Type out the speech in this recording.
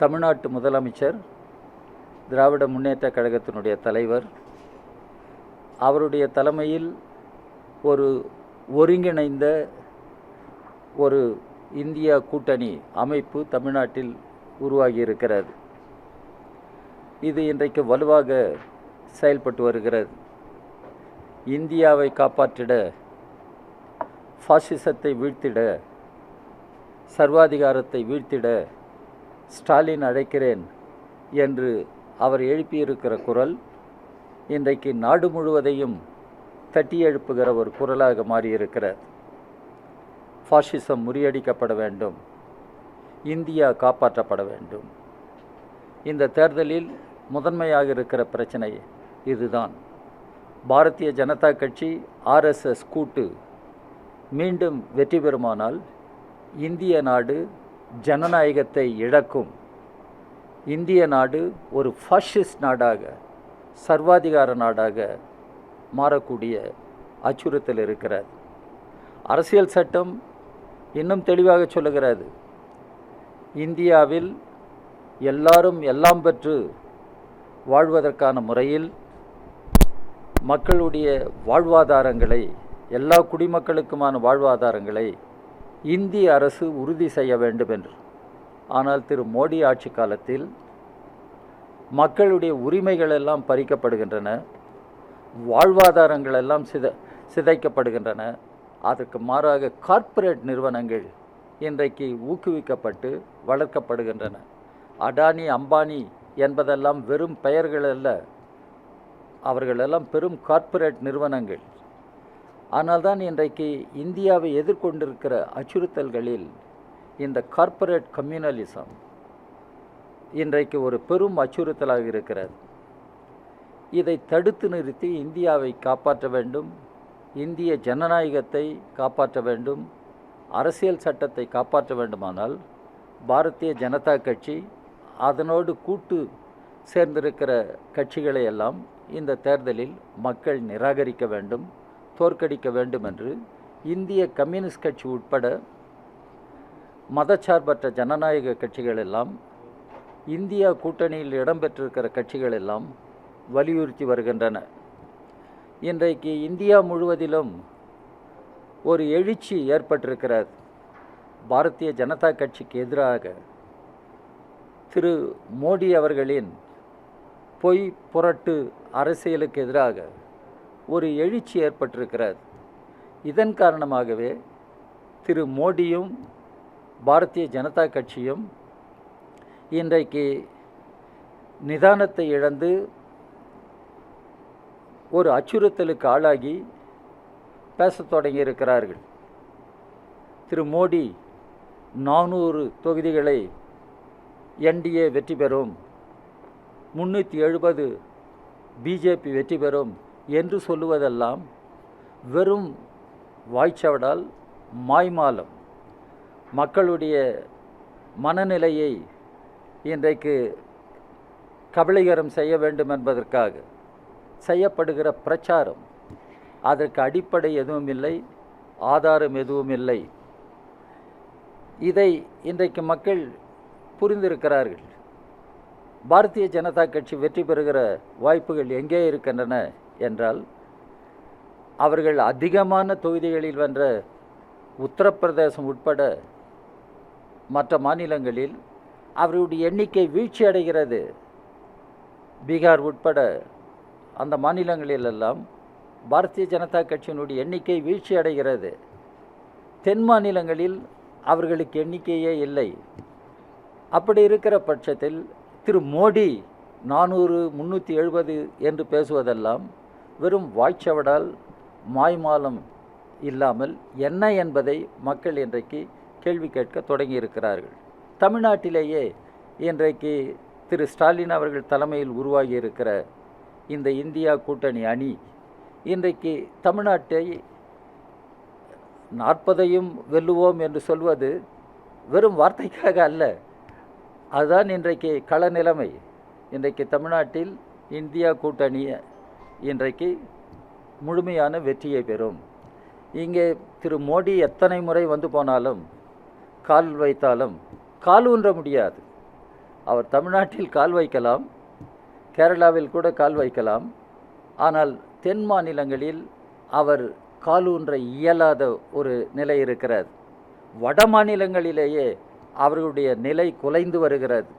தமிழ்நாட்டு முதலமைச்சர் திராவிட முன்னேற்றக் கழகத்தினுடைய தலைவர். அவருடைய தலைமையில் ஒரு ஒருங்கிணைந்த ஒரு இந்தியா கூட்டணி அமைப்பு தமிழ்நாட்டில் உருவாகி இருக்கிறது இது இன்றைக்கு வலுவாக செயல்பட்டு வருகிறது. இந்தியாவை காப்பாற்றிட ஃபாசிசத்தை வீழ்த்திட சர்வாதிகாரத்தை வீழ்த்திட ஸ்டாலின் அழைக்கிறேன் என்று அவர் எழுப்பியிருக்கிற குரல் இன்றைக்கு நாடு முழுவதையும் தட்டி எழுப்புகிற ஒரு குரலாக மாறியிருக்கிறது. ஃபாஷிசம் முறியடிக்கப்பட வேண்டும். இந்தியா காப்பாற்றப்பட வேண்டும். இந்த தேர்தலில் முதன்மையாக இருக்கிற பிரச்சனை இதுதான். பாரதிய ஜனதா கட்சி ஆர்எஸ்எஸ் கூட்டு மீண்டும் வெற்றி பெறுமானால் இந்திய நாடு ஜனநாயகத்தை இழக்கும் இந்திய நாடு ஒரு ஃபாஷிஸ்ட் நாடாக சர்வாதிகார நாடாக மாறக்கூடிய அச்சுறுத்தல் இருக்கிறது. அரசியல் சட்டம் இன்னும் தெளிவாக சொல்லுகிறது. இந்தியாவில் எல்லாரும் எல்லாம் பெற்று வாழ்வதற்கான முறையில் மக்களுடைய வாழ்வாதாரங்களை எல்லா குடிமக்களுக்குமான வாழ்வாதாரங்களை இந்திய அரசு உறுதி செய்ய வேண்டும் என்று. ஆனால் திரு மோடி ஆட்சி காலத்தில் மக்களுடைய உரிமைகள் எல்லாம் பறிக்கப்படுகின்றன. வாழ்வாதாரங்கள் எல்லாம் சித சிதைக்கப்படுகின்றன. அதற்கு மாறாக கார்ப்பரேட் நிறுவனங்கள் இன்றைக்கு ஊக்குவிக்கப்பட்டு வளர்க்கப்படுகின்றன. அடானி அம்பானி என்பதெல்லாம் வெறும் பெயர்கள் அல்ல. அவர்களெல்லாம் பெரும் கார்ப்பரேட் நிறுவனங்கள். ஆனால்தான் இன்றைக்கு இந்தியாவை எதிர்கொண்டிருக்கிற அச்சுறுத்தல்களில் இந்த கார்ப்பரேட் கம்யூனலிசம் இன்றைக்கு ஒரு பெரும் அச்சுறுத்தலாக இருக்கிறது. இதை தடுத்து நிறுத்தி இந்தியாவை காப்பாற்ற வேண்டும். இந்திய ஜனநாயகத்தை காப்பாற்ற வேண்டும். அரசியல் சட்டத்தை காப்பாற்ற வேண்டுமானால் பாரதிய ஜனதா கட்சி அதனோடு கூட்டு சேர்ந்திருக்கிற கட்சிகளை எல்லாம் இந்த தேர்தலில் மக்கள் நிராகரிக்க வேண்டும். தோற்கடிக்க வேண்டும் என்று இந்திய கம்யூனிஸ்ட் கட்சி உட்பட மதச்சார்பற்ற ஜனநாயக கட்சிகள் எல்லாம் இந்தியா கூட்டணியில் இடம்பெற்றிருக்கிற கட்சிகள் எல்லாம் வலியுறுத்தி வருகின்றன. இன்றைக்கு இந்தியா முழுவதிலும் ஒரு எழுச்சி ஏற்பட்டிருக்கிறது. பாரதிய ஜனதா கட்சிக்கு எதிராக திரு மோடி அவர்களின் பொய் புரட்டு அரசியலுக்கு எதிராக ஒரு எழுச்சி ஏற்பட்டிருக்கிறது. இதன் காரணமாகவே திரு மோடியும் பாரதிய ஜனதா கட்சியும் இன்றைக்கு நிதானத்தை இழந்து ஒரு அச்சுறுத்தலுக்கு ஆளாகி பேசத் தொடங்கியிருக்கிறார்கள். திரு மோடி நானூறு தொகுதிகளை என்டிஏ வெற்றி பெறும் முன்னூற்றி எழுபது பிஜேபி வெற்றி பெறும் என்று சொல்லுவதெல்லாம் வெறும் வாய்ச்சவடால் மாய்மாலம். மக்களுடைய மனநிலையை இன்றைக்கு கபலீகரம் செய்ய வேண்டும் என்பதற்காக செய்யப்படுகிற பிரச்சாரம். அதற்கு அடிப்படை எதுவும் இல்லை ஆதாரம் எதுவும் இல்லை. இதை இன்றைக்கு மக்கள் புரிந்திருக்கிறார்கள். பாரதிய ஜனதா கட்சி வெற்றி பெறுகிற வாய்ப்புகள் எங்கே இருக்கின்றன? என்றால் அவர்கள் அதிகமான தொகுதிகளில் வென்ற உத்தரப்பிரதேசம் உட்பட மற்ற மாநிலங்களில் அவர்களுடைய எண்ணிக்கை வீழ்ச்சி அடைகிறது. பீகார் உட்பட அந்த மாநிலங்களிலெல்லாம் பாரதிய ஜனதா கட்சியினுடைய எண்ணிக்கை வீழ்ச்சி அடைகிறது. தென் மாநிலங்களில் அவர்களுக்கு எண்ணிக்கையே இல்லை. அப்படி இருக்கிற பட்சத்தில் திரு மோடி நானூறு முந்நூற்றி எழுபது என்று பேசுவதெல்லாம் வெறும் வாய்ச்சவடால் மாய்மாலம் இல்லாமல் என்ன என்பதை மக்கள் இன்றைக்கு கேள்வி கேட்க தொடங்கியிருக்கிறார்கள். தமிழ்நாட்டிலேயே இன்றைக்கு திரு ஸ்டாலின் அவர்கள் தலைமையில் உருவாகி இருக்கிற இந்த இந்தியா கூட்டணி அணி இன்றைக்கு தமிழ்நாட்டை நாற்பதையும் வெல்லுவோம் என்று சொல்வது வெறும் வார்த்தைக்காக அல்ல. அதுதான் இன்றைக்கு கள நிலைமை. இன்றைக்கு தமிழ்நாட்டில் இந்தியா கூட்டணி இன்றைக்கு முழுமையான வெற்றியை பெறும். இங்கே திரு மோடி எத்தனை முறை வந்து போனாலும் கால் வைத்தாலும் கால் ஊன்ற முடியாது. அவர் தமிழ்நாட்டில் கால் வைக்கலாம் கேரளாவில் கூட கால் வைக்கலாம். ஆனால் தென் மாநிலங்களில் அவர் காலூன்ற இயலாத ஒரு நிலை இருக்கிறது. வட மாநிலங்களிலேயே அவர்களுடைய நிலை குலைந்து வருகிறது.